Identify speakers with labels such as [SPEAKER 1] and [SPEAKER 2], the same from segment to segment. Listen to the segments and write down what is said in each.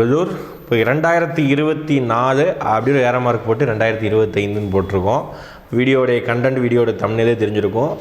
[SPEAKER 1] வெளூர் இப்போ ரெண்டாயிரத்தி இருபத்தி நாலு அப்படின்னு ஏற மார்க் போட்டு ரெண்டாயிரத்தி இருபத்தைந்துன்னு போட்டிருக்கோம். வீடியோடைய கண்டென்ட் வீடியோட தமிழே தெரிஞ்சிருக்கும்.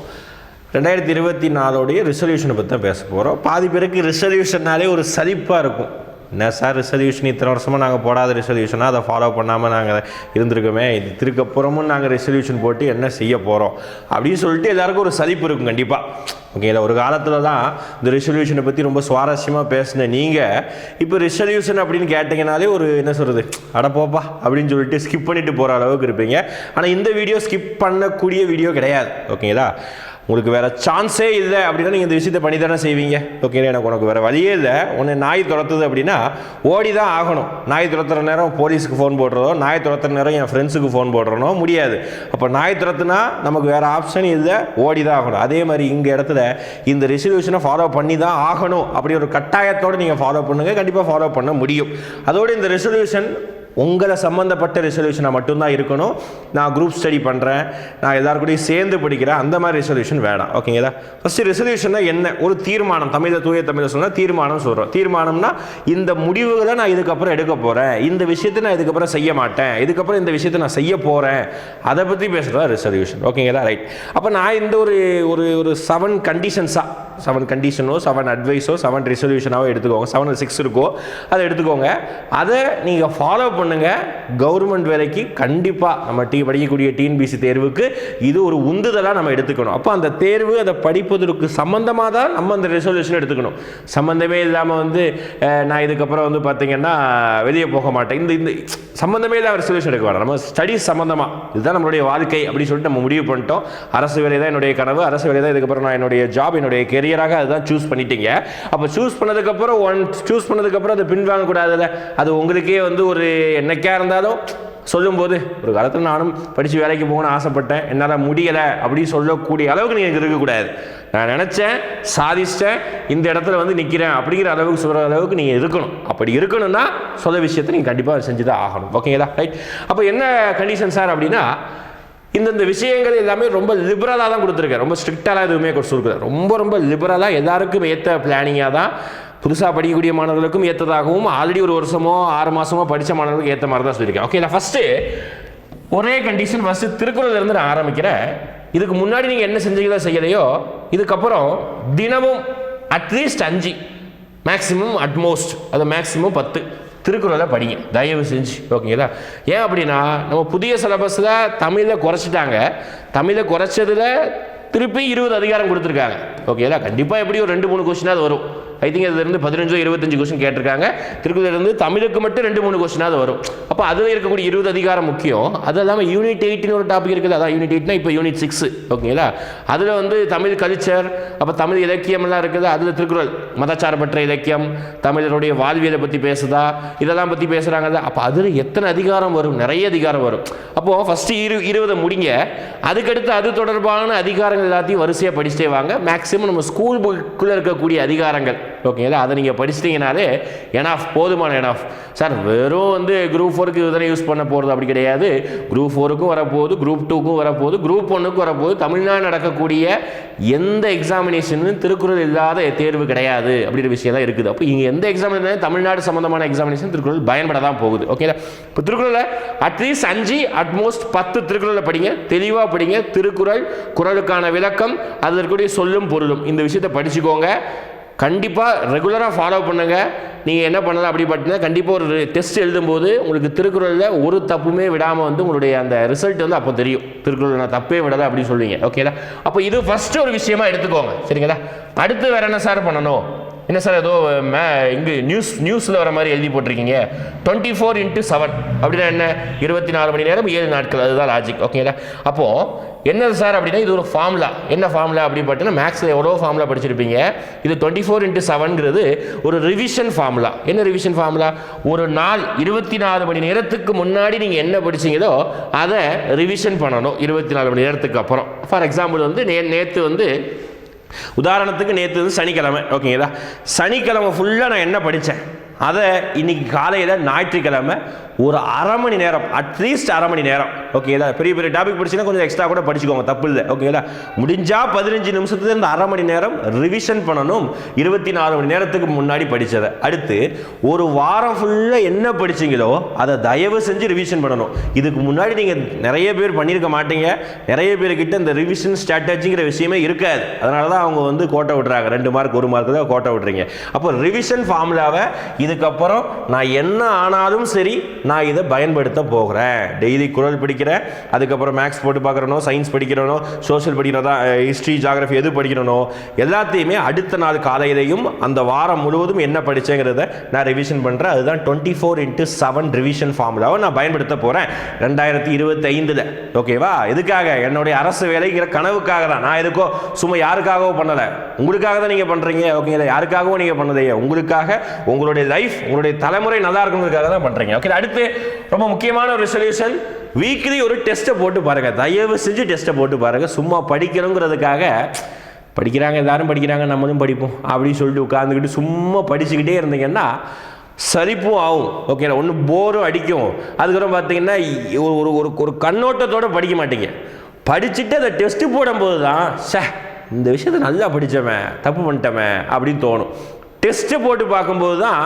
[SPEAKER 1] ரெண்டாயிரத்தி இருபத்தி நாலோடைய ரிசல்யூஷனை பற்றி தான் பேச போகிறோம் பாதி பேருக்கு ரிசல்யூஷன்னாலே ஒரு சலிப்பாக இருக்கும். என்ன சார் ரிசல்யூஷன் இத்தனை வருஷமாக நாங்கள் போடாத ரிசல்யூஷனாக அதை ஃபாலோ பண்ணாமல் நாங்கள் இருந்திருக்கோமே. இது திருக்கப்புறமும் நாங்கள் ரிசல்யூஷன் போட்டு என்ன செய்ய போகிறோம் அப்படின்னு சொல்லிட்டு எல்லாருக்கும் ஒரு சலிப்பு இருக்கும் கண்டிப்பாக ஓகேங்களா ஒரு காலத்தில் தான் இந்த ரிசல்யூஷனை பற்றி ரொம்ப சுவாரஸ்யமாக பேசின நீங்கள் இப்போ ரிசல்யூஷன் அப்படின்னு கேட்டிங்கனாலே ஒரு என்ன சொல்கிறது அட போப்பா அப்படின்னு சொல்லிட்டு ஸ்கிப் பண்ணிட்டு போகிற அளவுக்கு இருப்பீங்க. ஆனால் இந்த வீடியோ ஸ்கிப் பண்ணக்கூடிய வீடியோ கிடையாது. ஓகேங்களா உங்களுக்கு வேறு சான்ஸே இல்லை அப்படின்னா நீங்கள் இந்த விஷயத்தை பண்ணி தானே செய்வீங்க. ஓகேங்களா எனக்கு உனக்கு வேறு வழியே இல்லை. உன்னை நாய் துரத்துது அப்படின்னா ஓடி தான் ஆகணும். நாய் துரத்துற நேரம் போலீஸுக்கு ஃபோன் போடுறதோ நாய் துரத்துற நேரம் என் ஃப்ரெண்ட்ஸுக்கு ஃபோன் போடுறனோ முடியாது. அப்போ நாய் துரத்துனா நமக்கு வேறு ஆப்ஷன் இல்லை ஓடி தான் ஆகணும். அதே மாதிரி இங்கே இடத்துல இந்த ரெசல்யூஷனை ஃபாலோ பண்ணி தான் ஆகணும். அப்படி ஒரு கட்டாயத்தோடு நீங்கள் ஃபாலோ பண்ணுங்கள் கண்டிப்பாக ஃபாலோ பண்ண முடியும். அதோடு இந்த ரெசல்யூஷன் உங்களை சம்மந்தப்பட்ட ரெசல்யூஷனாக மட்டும்தான் இருக்கணும். நான் குரூப் ஸ்டடி பண்ணுறேன் நான் எல்லாருக்கூடையும் சேர்ந்து படிக்கிறேன். அந்த மாதிரி ரெசல்யூஷன் வேணாம். ஓகேங்களா ஃபஸ்ட்டு ரெசல்யூஷன்னா என்ன? ஒரு தீர்மானம். தமிழில் தூய தமிழில் சொன்னால் தீர்மானம் சொல்கிறோம் தீர்மானம்னா இந்த முடிவுகளை நான் இதுக்கப்புறம் எடுக்க போகிறேன் இந்த விஷயத்தை நான் இதுக்கப்புறம் செய்ய மாட்டேன். இதுக்கப்புறம் இந்த விஷயத்தை நான் செய்ய போகிறேன் அதை பற்றி பேசுகிறதா ரெசல்யூஷன் ஓகேங்களா ரைட் அப்போ நான் இந்த ஒரு ஒரு ஒரு செவன் கண்டிஷன்ஸாக செவன் கண்டிஷனோ செவன் அட்வைஸோ செவன் ரெசல்யூஷனாவோ எடுத்துக்கோங்க. செவன் சிக்ஸ் இருக்கோ அதை எடுத்துக்கோங்க. அதை நீங்கள் ஃபாலோ பண்ணுங்கள் கவர்மெண்ட் வேலைக்கு கண்டிப்பாக நம்ம டீ படிக்கக்கூடிய டிஎன்பிசி தேர்வுக்கு இது ஒரு உந்துதலாக நம்ம எடுத்துக்கணும். அப்போ அந்த தேர்வு அதை படிப்பதற்கு சம்மந்தமாக தான் நம்ம அந்த ரெசல்யூஷன் எடுத்துக்கணும். சம்மந்தமே இல்லாமல் வந்து நான் இதுக்கப்புறம் வந்து பார்த்தீங்கன்னா வெளியே போக மாட்டேன். இந்த இந்த சம்மந்தமே இல்லாத ரெசல்யூஷன் எடுக்க வேண்டாம் நம்ம ஸ்டடிஸ் சம்மந்தமாக இதுதான் நம்மளுடைய வாழ்க்கை அப்படின்னு சொல்லிட்டு நம்ம முடிவு பண்ணிட்டோம். அரசு வேலை தான் என்னுடைய கனவு. அரசு வேலை தான் இதுக்கப்புறம் நான் என்னுடைய ஜாப் என்னுடைய கெரியராக அதுதான் சூஸ் பண்ணிட்டீங்க. அப்போ சூஸ் பண்ணதுக்கப்புறம் ஒன் சூஸ் பண்ணதுக்கப்புறம் அதை பின்வாங்கக்கூடாதுல்ல. அது உங்களுக்கே வந்து ஒரு என்னைக்கா இருந்தாலும் சொல்லும்போது ஒரு காலத்தில் நானும் படித்து வேலைக்கு போகணும்னு ஆசைப்பட்டேன். என்னால் முடியலை அப்படின்னு சொல்லக்கூடிய அளவுக்கு நீங்கள் இருக்கக்கூடாது. நான் நினச்சேன் சாதிச்சிட்டேன் இந்த இடத்துல வந்து நிற்கிறேன் அப்படிங்கிற அளவுக்கு சொல்கிற அளவுக்கு நீங்கள் இருக்கணும். அப்படி இருக்கணும்னா சொல்ல விஷயத்தை நீங்கள் கண்டிப்பாக செஞ்சு தான் ஆகணும் ஓகேங்களா ரைட் அப்போ என்ன கண்டிஷன் சார் அப்படின்னா இந்தந்த விஷயங்கள் எல்லாமே ரொம்ப லிபரலாக தான் கொடுத்துருக்கேன் ரொம்ப ஸ்ட்ரிக்டாலாம் எதுவுமே கொடுத்துருக்குறேன் ரொம்ப ரொம்ப லிபரலாக எல்லாருக்கும் ஏற்ற பிளானிங்காக தான் புதுசாக படிக்கக்கூடிய மாணவர்களுக்கும் ஏற்றதாகவும் ஆல்ரெடி ஒரு வருஷமோ ஆறு மாதமோ படித்த மாணவர்களுக்கு ஏற்ற மாதிரி தான் சொல்லியிருக்கேன் ஓகே நான் ஃபஸ்ட்டு ஒரே கண்டிஷன் ஃபஸ்ட்டு திருக்குறள்லேருந்து நான் ஆரம்பிக்கிறேன். இதுக்கு முன்னாடி நீங்கள் என்ன செஞ்சீங்களோ செய்யலையோ இதுக்கப்புறம் தினமும் அட்லீஸ்ட் அஞ்சு மேக்ஸிமம் அட்மோஸ்ட் அது மேக்ஸிமம் பத்து திருக்குறளை படிங்க. தயவு செஞ்சு ஓகேங்களா ஏன் அப்படின்னா நம்ம புதிய சிலபஸில் தமிழை குறைச்சிட்டாங்க. தமிழை குறைச்சதில் திருப்பி இருபது அதிகாரம் கொடுத்துருக்காங்க. ஓகேங்களா கண்டிப்பாக எப்படி ஒரு ரெண்டு மூணு கொஸ்டினாவது வரும். ஐ திங்க் அதுலேருந்து பதினஞ்சோ இருபத்தஞ்சு கொஸ்டின் கேட்டிருக்காங்க. திருக்குறளிலிருந்து தமிழுக்கு மட்டும் ரெண்டு மூணு கொஸ்டினாவது வரும். அப்போ அதில் இருக்கக்கூடிய இருபது அதிகாரம் முக்கியம். அது இல்லாமல் யூனிட் எயிட்னு ஒரு டாபிக் இருக்குது. அதான் யூனிட் எயிட்னா இப்போ யூனிட் சிக்ஸ் ஓகேங்களா அதில் வந்து தமிழ் கல்ச்சர் அப்போ தமிழ் இலக்கியம்லாம் இருக்குது. அதில் திருக்குறள் மதச்சார்பற்ற இலக்கியம் தமிழருடைய வாழ்வியலை பற்றி பேசுதா இதெல்லாம் பற்றி பேசுகிறாங்கல்ல அப்போ அதில் எத்தனை அதிகாரம் வரும்? நிறைய அதிகாரம் வரும். அப்போது ஃபஸ்ட்டு இரு இருபதை முடிங்க. அதுக்கடுத்து அது தொடர்பான அதிகாரங்கள் எல்லாத்தையும் வரிசையாக படிச்சுட்டே வாங்க. மேக்ஸிமம் நம்ம ஸ்கூல் புக்குள்ளே இருக்கக்கூடிய அதிகாரங்கள். ஓகேங்களா அதை நீங்கள் படிச்சிட்டிங்கனாலே எனாஃப் போதுமான எனாஃப் சார் வெறும் வந்து குரூப் ஃபோருக்கு இதனை யூஸ் பண்ண போகிறது அப்படி கிடையாது. குரூப் ஃபோருக்கும் வரப்போகுது குரூப் டூக்கும் வரப்போகுது குரூப் ஒன்றுக்கும் வரப்போகுது. தமிழ்நாடு நடக்கக்கூடிய எந்த எக்ஸாமினேஷனும் திருக்குறள் இல்லாத தேர்வு கிடையாது அப்படின்ற விஷயம் தான் இருக்குது. அப்போ இங்கே எந்த எக்ஸாம் இருந்தாலும் தமிழ்நாடு சம்மந்தமான எக்ஸாமினேஷன் திருக்குறள் பயன்பட தான் போகுது. ஓகேங்களா இப்போ திருக்குறளை அட்லீஸ்ட் அஞ்சு அட்மோஸ்ட் பத்து திருக்குறளை படிங்க தெளிவாக படிங்க. திருக்குறள் குறளுக்கான விளக்கம் அதில் இருக்கக்கூடிய சொல்லும் பொருளும். இந்த விஷயத்தை படிச்சுக்கோங்க. கண்டிப்பாக ரெகுலராக ஃபாலோ பண்ணுங்கள் நீங்கள் என்ன பண்ணலாம் அப்படி பார்த்தீங்கன்னா கண்டிப்பாக ஒரு டெஸ்ட் எழுதும்போது உங்களுக்கு திருக்குறளில் ஒரு தப்புமே விடாமல் வந்து உங்களுடைய அந்த ரிசல்ட் வந்து அப்போ தெரியும். திருக்குறள் நான் தப்பே விடலை அப்படின்னு சொல்லுவீங்க. ஓகேதா அப்போ இது ஃபஸ்ட்டு ஒரு விஷயமா எடுத்துக்கோங்க. சரிங்களா? அடுத்து வேற என்ன சார் பண்ணணும்? என்ன சார் ஏதோ மே இங்கே நியூஸ் நியூஸில் வர மாதிரி எழுதி போட்டிருக்கீங்க. டுவெண்ட்டி ஃபோர் இன்ட்டு செவன் அப்படின்னா என்ன? இருபத்தி நாலு மணி நேரம் ஏழு நாட்கள். அதுதான் லாஜிக் ஓகேங்களா அப்போது என்னது சார் அப்படின்னா இது ஒரு ஃபார்முலா என்ன ஃபார்முலா அப்படின்னு பார்த்தீங்கன்னா மேக்ஸில் எவ்வளோ ஃபார்முலா படிச்சிருப்பீங்க. இது டுவெண்ட்டி ஃபோர் இன்ட்டு செவன்கிறது ஒரு ரிவிஷன் ஃபார்முலா என்ன ரிவிஷன் ஃபார்முலா ஒரு நாள் இருபத்தி நாலு மணி நேரத்துக்கு முன்னாடி நீங்கள் என்ன படிச்சீங்களோ அதை ரிவிஷன் பண்ணணும். இருபத்தி நாலு மணி நேரத்துக்கு அப்புறம். ஃபார் எக்ஸாம்பிள் வந்து நே நேற்று வந்து உதாரணத்துக்கு நேற்று வந்து சனிக்கிழமை ஓகேங்களா சனிக்கிழமை ஃபுல்லாக நான் என்ன படித்தேன் அதை இன்னைக்கு காலையில் ஞாயிற்றுக்கிழமை ஒரு அரை மணி நேரம் அட்லீஸ்ட் அரை மணி நேரம். ஓகேங்களா பெரிய பெரிய டாபிக் படிச்சுன்னா கொஞ்சம் எக்ஸ்ட்ரா கூட படிச்சுக்கோங்க தப்பு இல்லை. ஓகேங்களா முடிஞ்சால் பதினஞ்சு நிமிஷத்துல இந்த அரை மணி நேரம் ரிவிஷன் பண்ணணும். இருபத்தி நாலு மணி நேரத்துக்கு முன்னாடி படித்ததை அடுத்து ஒரு வாரம் ஃபுல்லாக என்ன படிச்சீங்களோ அதை தயவு செஞ்சு ரிவிஷன் பண்ணணும். இதுக்கு முன்னாடி நீங்கள் நிறைய பேர் பண்ணியிருக்க மாட்டீங்க. நிறைய பேர்கிட்ட இந்த ரிவிஷன் ஸ்ட்ராட்டஜிங்கிற விஷயமே இருக்காது. அதனால தான் அவங்க வந்து கோட்டை விட்றாங்க ரெண்டு மார்க் ஒரு மார்க் தான் கோட்டை விட்றீங்க அப்போ ரிவிஷன் ஃபார்முலாவை இதுக்கப்புறம் நான் என்ன ஆனாலும் சரி நான் இதை பயன்படுத்த போகிறேன். டெய்லி குரல் படிக்கிறேன் அதுக்கப்புறம் மேக்ஸ் போட்டு பார்க்குறனோ சயின்ஸ் படிக்கிறனோ சோஷியல் படிக்கிறதா ஹிஸ்ட்ரி ஜாகிரஃபி எது படிக்கிறனோ எல்லாத்தையுமே அடுத்த நாள் காலையிலையும் அந்த வாரம் முழுவதும் என்ன படித்தேங்கிறத நான் ரிவிஷன் பண்ணுறேன் அதுதான் twenty four into seven revision ஃபார்முலாவை நான் பயன்படுத்த போகிறேன் ரெண்டாயிரத்தி இருபத்தி ஐந்தில் ஓகேவா? எதுக்காக? என்னுடைய அரசு வேலைங்கிற கனவுக்காக தான். நான் எதுக்கோ சும்மா யாருக்காகவும் பண்ணலை. உங்களுக்காக தான் நீங்கள் பண்ணுறீங்க ஓகேங்களா? யாருக்காகவும் நீங்கள் பண்ணதையே உங்களுக்காக உங்களுடைய லைஃப் உங்களுடைய தலைமுறை நல்லா இருக்கணுங்கிறதுக்காக தான் பண்ணுறீங்க ஓகே அடுத்து ரொம்ப முக்கியமான ஒரு சொல்யூஷன் வீக்லி ஒரு டெஸ்ட்டை போட்டு பாருங்கள் தயவு செஞ்சு டெஸ்ட்டை போட்டு பாருங்கள் சும்மா படிக்கணுங்கிறதுக்காக படிக்கிறாங்க எல்லாரும் படிக்கிறாங்க நம்மளும் படிப்போம் அப்படின்னு சொல்லிட்டு உட்காந்துக்கிட்டு சும்மா படிச்சுக்கிட்டே இருந்தீங்கன்னா சரிப்பும் ஆகும். ஓகேங்களா ஒன்று போரும் அடிக்கும். அதுக்கப்புறம் பார்த்தீங்கன்னா ஒரு ஒரு ஒரு ஒரு படிக்க மாட்டீங்க. படிச்சுட்டு அதை டெஸ்ட்டு போடும்போது தான் சே இந்த விஷயத்தை நல்லா படித்தவன் தப்பு பண்ணிட்டவன் அப்படின்னு தோணும். டெஸ்ட்டு போட்டு பார்க்கும்போது தான்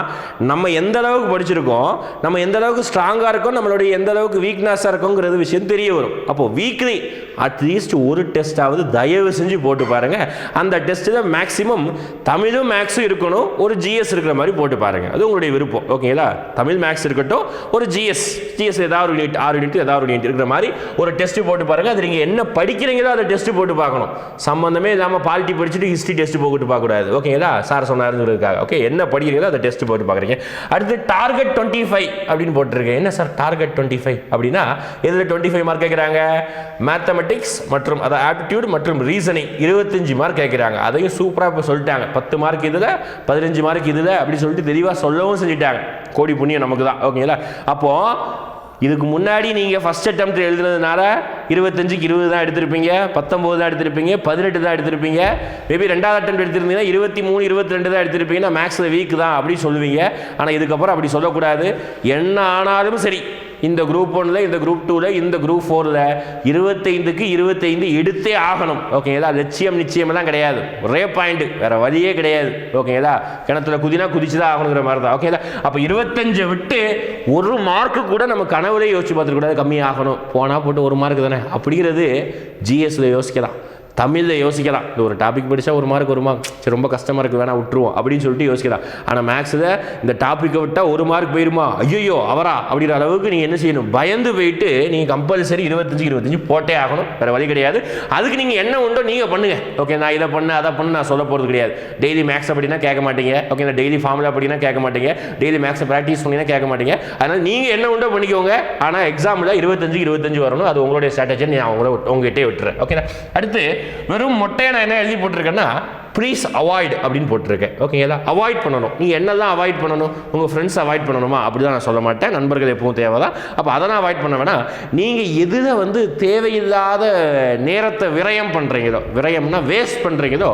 [SPEAKER 1] நம்ம எந்த அளவுக்கு படிச்சிருக்கோம் நம்ம எந்த அளவுக்கு ஸ்ட்ராங்காக இருக்கோம் நம்மளுடைய எந்த அளவுக்கு வீக்னஸாக இருக்கோங்கிறது விஷயம் தெரிய வரும். அப்போது வீக்லி அட்லீஸ்ட் ஒரு டெஸ்ட்டாவது தயவு செஞ்சு போட்டு பாருங்கள் அந்த டெஸ்ட்டு தான் மேக்ஸிமம் தமிழும் மேக்ஸும் இருக்கணும் ஒரு ஜிஎஸ் இருக்கிற மாதிரி போட்டு பாருங்கள் அது உங்களுடைய விருப்பம். ஓகேங்களா தமிழ் மேக்ஸ் இருக்கட்டும் ஒரு ஜிஎஸ் ஜிஎஸ் ஏதாவது ஒரு யூனிட் ஆறு யூனிட் ஏதாவது ஒரு யூனிட் இருக்கிற மாதிரி ஒரு டெஸ்ட்டு போட்டு பாருங்கள் அது நீங்கள் என்ன படிக்கிறீங்களோ அதை டெஸ்ட்டு போட்டு பார்க்கணும். சம்மந்தமே இல்லாமல் பாலிட்டி படிச்சுட்டு ஹிஸ்ட்ரி டெஸ்ட்டு போட்டு பார்க்கக்கூடாது. ஓகேங்களா சார் சொன்னாருங்கிறதுக்காக ஓகே என்ன படிக்கிறீங்களோ அதை டெஸ்ட் போட்டு பார்க்குறீங்க. அடுத்து டார்கெட் டுவெண்ட்டி ஃபைவ் அப்படின்னு போட்டிருக்கேன். என்ன சார் டார்கெட் டுவெண்ட்டி ஃபைவ் அப்படின்னா இதில் டுவெண்ட்டி ஃபைவ் மார்க் கேட்குறாங்க? மேத்தமெட்டிக்ஸ் மற்றும் அதை ஆப்டிடியூட் மற்றும் ரீசனிங் இருபத்தஞ்சு மார்க் கேட்குறாங்க. அதையும் சூப்பராக இப்போ சொல்லிட்டாங்க. பத்து மார்க் இதில் பதினஞ்சு மார்க் இதில் அப்படி சொல்லிட்டு தெளிவாக சொல்லவும் செஞ்சுட்டாங்க. கோடி புண்ணியம் நமக்கு தான் ஓகேங்களா அப்போது இதுக்கு முன்னாடி நீங்கள் ஃபஸ்ட் அட்டம்ப்ட் எழுதுனதுனால இருபத்தஞ்சுக்கு இருபது தான் எடுத்திருப்பீங்க பத்தொம்போது தான் எடுத்திருப்பீங்க பதினெட்டு தான் எடுத்திருப்பீங்க. மேபி ரெண்டாவது அட்டம் எடுத்திருந்தீங்கன்னா இருபத்தி மூணு இருபத்தி ரெண்டு தான் எடுத்திருப்பீங்கன்னா மேக்ஸில் வீக் தான் அப்படி சொல்லுவீங்க. ஆனால் இதுக்கப்புறம் அப்படி சொல்லக்கூடாது. என்ன ஆனாலும் சரி. இந்த குரூப் ஒன்றில் இந்த குரூப் டூவில் இந்த குரூப் ஃபோரில் இருபத்தைந்துக்கு இருபத்தைந்து எடுத்தே ஆகணும். ஓகேங்களா? லட்சியம் நிச்சயமெல்லாம் கிடையாது. ஒரே பாயிண்ட் வேற வழியே கிடையாது. ஓகேங்களா? கிணத்துல குதினா குதிச்சு தான் ஆகணுங்கிற மாதிரி தான் ஓகேங்களா? அப்போ இருபத்தஞ்சை விட்டு ஒரு மார்க்கு கூட நம்ம கனவுலேயே யோசிச்சு பார்த்துக்கூடாது கம்மி ஆகணும் போனால் போட்டு ஒரு மார்க் தானே. அப்படிங்கிறது ஜிஎஸ்ல யோசிக்கலாம். தமிழில் யோசிக்கலாம். இந்த ஒரு டாபிக் படித்தா ஒரு மார்க் ஒரு மார்க் சரி ரொம்ப கஷ்டமாக இருக்குது வேணா விட்டுருவோம் அப்படின்னு சொல்லிட்டு யோசிக்கலாம். ஆனால் மேக்ஸில் இந்த டாப்பிக்கை விட்டால் ஒரு மார்க் போயிருமா? ஐயோ அவரா? அப்படிங்கிற அளவுக்கு நீங்கள் என்ன செய்யணும்? பயந்து போயிட்டு நீங்கள் கம்பல்சரி இருபத்தஞ்சு இருபத்தஞ்சு போட்டே ஆகணும். வேறு வழி கிடையாது. அதுக்கு நீங்கள் என்ன உண்டோ நீங்கள் பண்ணுங்கள் ஓகே நான் இதை பண்ண அதை பண்ண நான் சொல்ல போகிறது கிடையாது. டெய்லி மேக்ஸ் அப்படின்னா கேட்க மாட்டீங்க. ஓகே நான் டெய்லி ஃபார்முலா அப்படின்னா கேட்க மாட்டீங்க. டெய்லி மேக்ஸை ப்ராக்டிஸ் பண்ணினா கேட்க மாட்டீங்க. அதனால் நீங்கள் என்ன உண்டோ பண்ணிக்கோங்க. ஆனால் எக்ஸாமில் இருபத்தஞ்சு இருபத்தஞ்சு வரணும். அது உங்களுடைய ஸ்ட்ராட்டஜி நான் உங்களை உங்ககிட்டே விட்டுறேன். ஓகே அடுத்து வெறும் மொட்டையை நான் என்ன எழுதி போட்டிருக்கேன்னா ப்ளீஸ் அவாய்ட் அப்படின்னு போட்டிருக்கேன். ஓகேங்களா அவாய்ட் பண்ணணும். நீ என்னெல்லாம் அவாய்ட் பண்ணணும்? உங்கள் ஃப்ரெண்ட்ஸ் அவாய்ட் பண்ணணுமா? அப்படி தான் நான் சொல்ல மாட்டேன். நண்பர்கள் எப்பவும் தேவை தான் அப்போ அதெல்லாம் அவாய்ட் பண்ண வேணாம் நீங்கள் எதில் வந்து தேவையில்லாத நேரத்தை விரயம் பண்ணுறீங்களோ விரயம்னா வேஸ்ட் பண்ணுறீங்களோ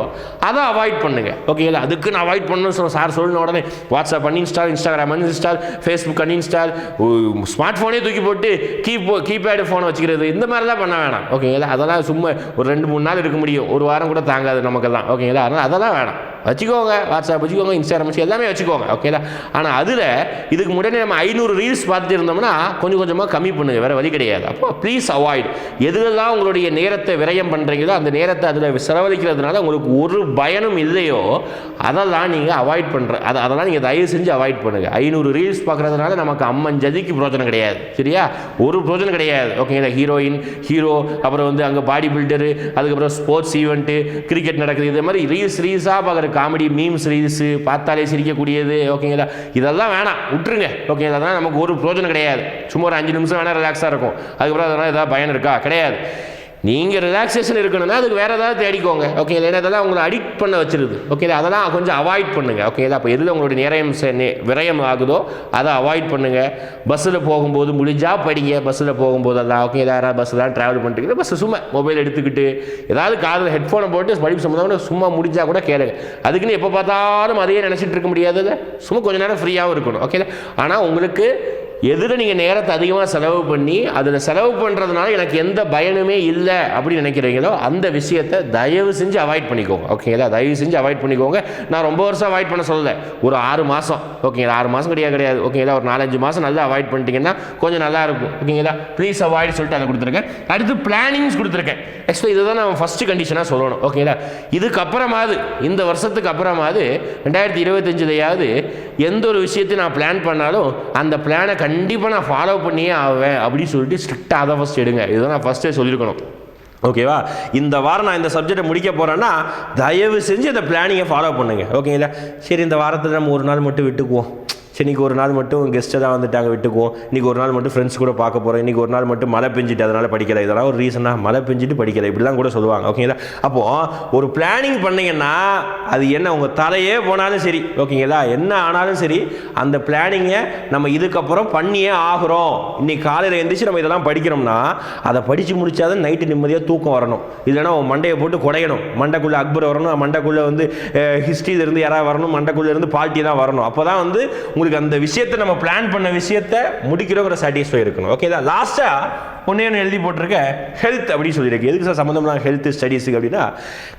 [SPEAKER 1] அதை அவாய்ட் பண்ணுங்கள் ஓகேங்களா அதுக்கு நான் அவாய்ட் பண்ணணும்னு சொல்ல சார் சொன்ன உடனே WhatsApp uninstall Instagram uninstall Facebook uninstall smart ஃபோனே தூக்கி போட்டு கீபோ கீபேடு ஃபோனை வச்சுக்கிறது இந்த மாதிரிலாம் பண்ண வேணாம். ஓகேங்களா அதெல்லாம் சும்மா ஒரு ரெண்டு மூணு நாள் இருக்க முடியும். ஒரு வாரம் கூட தாங்காது நமக்கெல்லாம். ஓகேங்களா அதனால் அதெல்லாம் வேணாம். வச்சுக்கோங்க வாட்ஸ்அப் வச்சுக்கோங்க இன்ஸ்டாகிராம் வச்சு எல்லாமே வச்சுக்கோங்க ஓகேங்களா ஆனால் அதில் இதுக்கு முன்னாடி நம்ம ஐநூறு ரீல்ஸ் பார்த்துட்டு இருந்தோம்னா கொஞ்சம் கொஞ்சமாக கம்மி பண்ணுங்க வேறு வழி கிடையாது. அப்போ ப்ளீஸ் அவாய்ட் எதுலெல்லாம் உங்களுடைய நேரத்தை விரயம் பண்ணுறீங்களோ அந்த நேரத்தை அதில் செலவழிக்கிறதுனால உங்களுக்கு ஒரு பயனும் இல்லையோ அதெல்லாம் நீங்கள் அவாய்ட் பண்ணுற அதை அதெல்லாம் நீங்கள் தயவு செஞ்சு அவாய்ட் பண்ணுங்கள் ஐநூறு ரீல்ஸ் பார்க்குறதுனால நமக்கு அம்மன் ஜதிக்கு பிரோஜனம் கிடையாது. சரியா? ஒரு பிரோஜனம் கிடையாது. ஓகேங்களா ஹீரோயின் ஹீரோ அப்புறம் வந்து அங்கே பாடி பில்டரு அதுக்கப்புறம் ஸ்போர்ட்ஸ் ஈவெண்ட்டு கிரிக்கெட் நடக்குது இதே மாதிரி ரீல்ஸ் ரீல்ஸாக பார்க்குற காமெடி மீம் ஸ்ரீஸு பார்த்தாலே சிரிக்கக்கூடியது. ஓகேங்களா இதெல்லாம் வேணாம். விட்டுருங்க. ஓகேங்களா அதெல்லாம் நமக்கு ஒரு பிரோஜனம் கிடையாது. சும்மா ஒரு அஞ்சு நிமிஷம் வேணால் ரிலாக்ஸாக இருக்கும். அதுக்கப்புறம் அதெல்லாம் எதாவது பயன் இருக்கா? கிடையாது.
[SPEAKER 2] நீங்கள் ரிலாக்ஸேஷன் இருக்கணும்னா அதுக்கு வேறு ஏதாவது தேடிக்கோங்க. ஓகே ஏன்னா அதெல்லாம் உங்களை அடிக்ட் பண்ண வச்சிருது. ஓகே அதெல்லாம் கொஞ்சம் அவாய்ட் பண்ணுங்கள் ஓகே அப்போ எதில் உங்களுடைய நேரம் செ- விரயம் ஆகுதோ அதை அவாய்ட் பண்ணுங்கள் பஸ்ஸில் போகும்போது முடிஞ்சால் படிங்க. பஸ்ஸில் போகும்போது எல்லாம் ஓகே யாராவது பஸ்ஸில் ட்ராவல் பண்ணிட்டு பஸ் சும்மா மொபைல் எடுத்துக்கிட்டு ஏதாவது காதில் ஹெட்ஃபோனை போட்டு படிப்பு சம்மந்தம் சும்மா முடிஞ்சால் கூட கேளுங்க. அதுக்குன்னு எப்போ பார்த்தாலும் அதையே நினச்சிட்டு இருக்க முடியாதுல்ல? சும்மா கொஞ்ச நேரம் ஃப்ரீயாகவும் இருக்கணும். ஓகே ஆனால் உங்களுக்கு எதில் நீங்கள் நேரத்தை அதிகமாக செலவு பண்ணி அதில் செலவு பண்ணுறதுனால எனக்கு எந்த பயனுமே இல்லை அப்படின்னு நினைக்கிறீங்களோ அந்த விஷயத்தை தயவு செஞ்சு அவாய்ட் பண்ணிக்கோங்க. ஓகேங்களா தயவு செஞ்சு அவாய்ட் பண்ணிக்கோங்க. நான் ரொம்ப வருஷம் அவாய்ட் பண்ண சொல்லலை. ஒரு ஆறு மாதம் ஓகேங்களா ஆறு மாதம் கிடையாது கிடையாது. ஓகேங்களா ஒரு நாலஞ்சு மாதம் நல்லா அவாய்ட் பண்ணிட்டீங்கன்னா கொஞ்சம் நல்லா இருக்கும். ஓகேங்களா ப்ளீஸ் அவாய்ட் சொல்லிட்டு அதை கொடுத்துருக்கேன். அடுத்து பிளானிங்ஸ் கொடுத்துருக்கேன். ஆக்சுவலாக இதுதான் நம்ம ஃபஸ்ட்டு கண்டிஷனாக சொல்லணும். ஓகேங்களா இதுக்கப்புறமாவது இந்த வருஷத்துக்கு அப்புறமாவது ரெண்டாயிரத்தி இருபத்தஞ்சிலையாவது எந்த ஒரு விஷயத்தையும் நான் பிளான் பண்ணாலும் அந்த பிளானை கண்டிப்பாக நான் ஃபாலோ பண்ணியே ஆவேன் அப்படின்னு சொல்லிட்டு ஸ்ட்ரிக்டாக தான் ஃபஸ்ட் எடுங்க. இதுதான் நான் ஃபஸ்ட்டே சொல்லியிருக்கணும்.
[SPEAKER 1] ஓகேவா இந்த வாரம் நான் இந்த சப்ஜெக்டை முடிக்க போகிறேன்னா தயவு செஞ்சு இந்த பிளானிங்கை ஃபாலோ பண்ணுங்க. ஓகேங்களா சரி இந்த வாரத்தில் நம்ம ஒரு நாள் மட்டும் விட்டுக்குவோம். சரி இன்னைக்கு ஒரு நாள் மட்டும் கெஸ்ட்டை தான் வந்துட்டாங்க விட்டுக்குவோம். இன்னைக்கு ஒரு நாள் மட்டும் ஃப்ரெண்ட்ஸ் கூட பார்க்க போகிறோம் இன்னைக்கு ஒரு நாள் மட்டும் மழை பெஞ்சிட்டு அதனால் படிக்கலை. இதெல்லாம் ஒரு ரீசனாக மழை பெஞ்சிட்டு படிக்கலை. இப்படிலாம் கூட சொல்லுவாங்க. ஓகேங்களா அப்போது ஒரு பிளானிங் பண்ணிங்கன்னா அது என்ன? உங்கள் தலையே போனாலும் சரி. ஓகேங்களா என்ன ஆனாலும் சரி அந்த பிளானிங்கை நம்ம இதுக்கப்புறம் பண்ணியே ஆகிறோம். இன்றைக்கி காலையில் எழுந்திரிச்சு நம்ம இதெல்லாம் படிக்கிறோம்னா அதை படித்து முடித்தாதான் நைட்டு நிம்மதியாக தூக்கம் வரணும். இல்லைன்னா உன் மண்டையை போட்டு குடையணும். மண்டைக்குள்ளே அக்பர் வரணும். மண்டைக்குள்ளே வந்து ஹிஸ்ட்ரியிலேருந்து யாராவது வரணும். மண்டைக்குள்ளேருந்து பால்ட்டி தான் வரணும். அப்போ தான் வந்து உங்களுக்கு அந்த விஷயத்தை நம்ம பிளான் பண்ண விஷயத்தை முடிக்கிறோங்கிற சாட்டிஸ்ஃபை இருக்கணும். ஓகே தான்? லாஸ்ட்டாக ஒன்றே ஒன்று எழுதி போட்டிருக்க ஹெல்த் அப்படின்னு சொல்லியிருக்கு. எதுக்கு சார் சம்மந்தம்னா ஹெல்த் ஸ்டடீஸுக்கு அப்படின்னா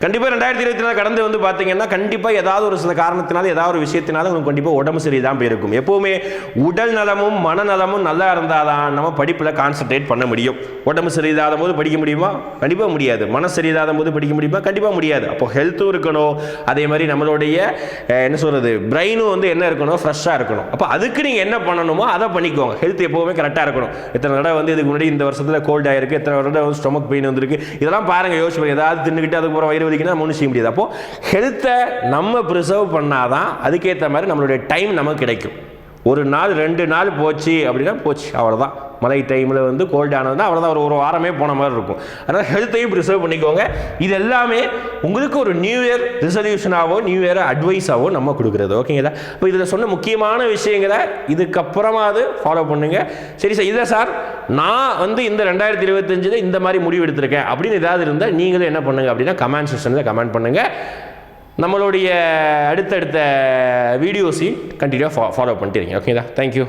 [SPEAKER 1] கண்டிப்பாக ரெண்டாயிரத்தி இருபத்தி நாலு கடந்து வந்து பார்த்தீங்கன்னா கண்டிப்பாக ஏதாவது ஒரு சில காரணத்தினால ஏதாவது ஒரு விஷயத்தினால உங்களுக்கு கண்டிப்பாக உடம்பு சரி தான் போயிருக்கும். எப்போவுமே உடல் நலமும் மனநலமும் நல்லா இருந்தால் தான் நம்ம படிப்பில் கான்சென்ட்ரேட் பண்ண முடியும். உடம்பு சரியில்லாத போது படிக்க முடியுமா? கண்டிப்பாக முடியாது. மனசு சரியில்லாத போது படிக்க முடியுமா? கண்டிப்பாக முடியாது. அப்போ ஹெல்த்தும் இருக்கணும். அதே மாதிரி நம்மளுடைய என்ன சொல்கிறது பிரெயினும் வந்து என்ன இருக்கணும்? ஃப்ரெஷ்ஷாக இருக்கணும். அப்போ அதுக்கு நீங்கள் என்ன பண்ணணுமோ அதை பண்ணிக்கோங்க. ஹெல்த் எப்போவுமே கரெக்டாக இருக்கணும். இத்தனை தடவை வந்து இதுக்கு முன்னாடி இந்த வருஷத்தில் கோல்ட் ஆயிருக்கு இத்தனை தடவை வந்து ஸ்டொமக் பெயின் வந்திருக்கு இதெல்லாம் பாருங்கள் யோசிச்சு ஏதாவது தின்னுக்கிட்டு அதுக்கப்புறம் வயிறு வலிக்குன்னா நம்ம செய்ய முடியாது. அப்போ ஹெல்த்தை நம்ம ப்ரிசர்வ் பண்ணாதான் அதுக்கேற்ற மாதிரி நம்மளுடைய டைம் நமக்கு கிடைக்கும். ஒரு நாள் ரெண்டு நாள் போச்சு அப்படின்னா போச்சு அவ்வளோதான் மழை டைமில் வந்து கோல்டு ஆனதுன்னா அவ்வளோதான் ஒரு ஒரு வாரமே போன மாதிரி இருக்கும். அதனால் ஹெல்த்தையும் ப்ரிசர்வ் பண்ணிக்கோங்க. இது எல்லாமே உங்களுக்கு ஒரு நியூ இயர் ரிசல்யூஷனாகவோ நியூ இயர் அட்வைஸாகவோ நம்ம கொடுக்குறது. ஓகேங்களா இப்போ இதில் சொன்ன முக்கியமான விஷயங்களை இதுக்கப்புறமா அது ஃபாலோ பண்ணுங்க. சரி சார் இதை சார் நான் வந்து இந்த ரெண்டாயிரத்தி இருபத்தஞ்சில் இந்த மாதிரி முடிவு எடுத்திருக்கேன். அப்படின்னு ஏதாவது இருந்தால் நீங்களும் என்ன பண்ணுங்க அப்படின்னா கமெண்ட் செஷனில் கமெண்ட் பண்ணுங்கள் நம்மளுடைய அடுத்தடுத்த வீடியோஸையும் கண்டினியூவாக ஃபா ஃபாலோ பண்ணிட்டு இருக்கீங்க ஓகேங்களா தேங்க்யூ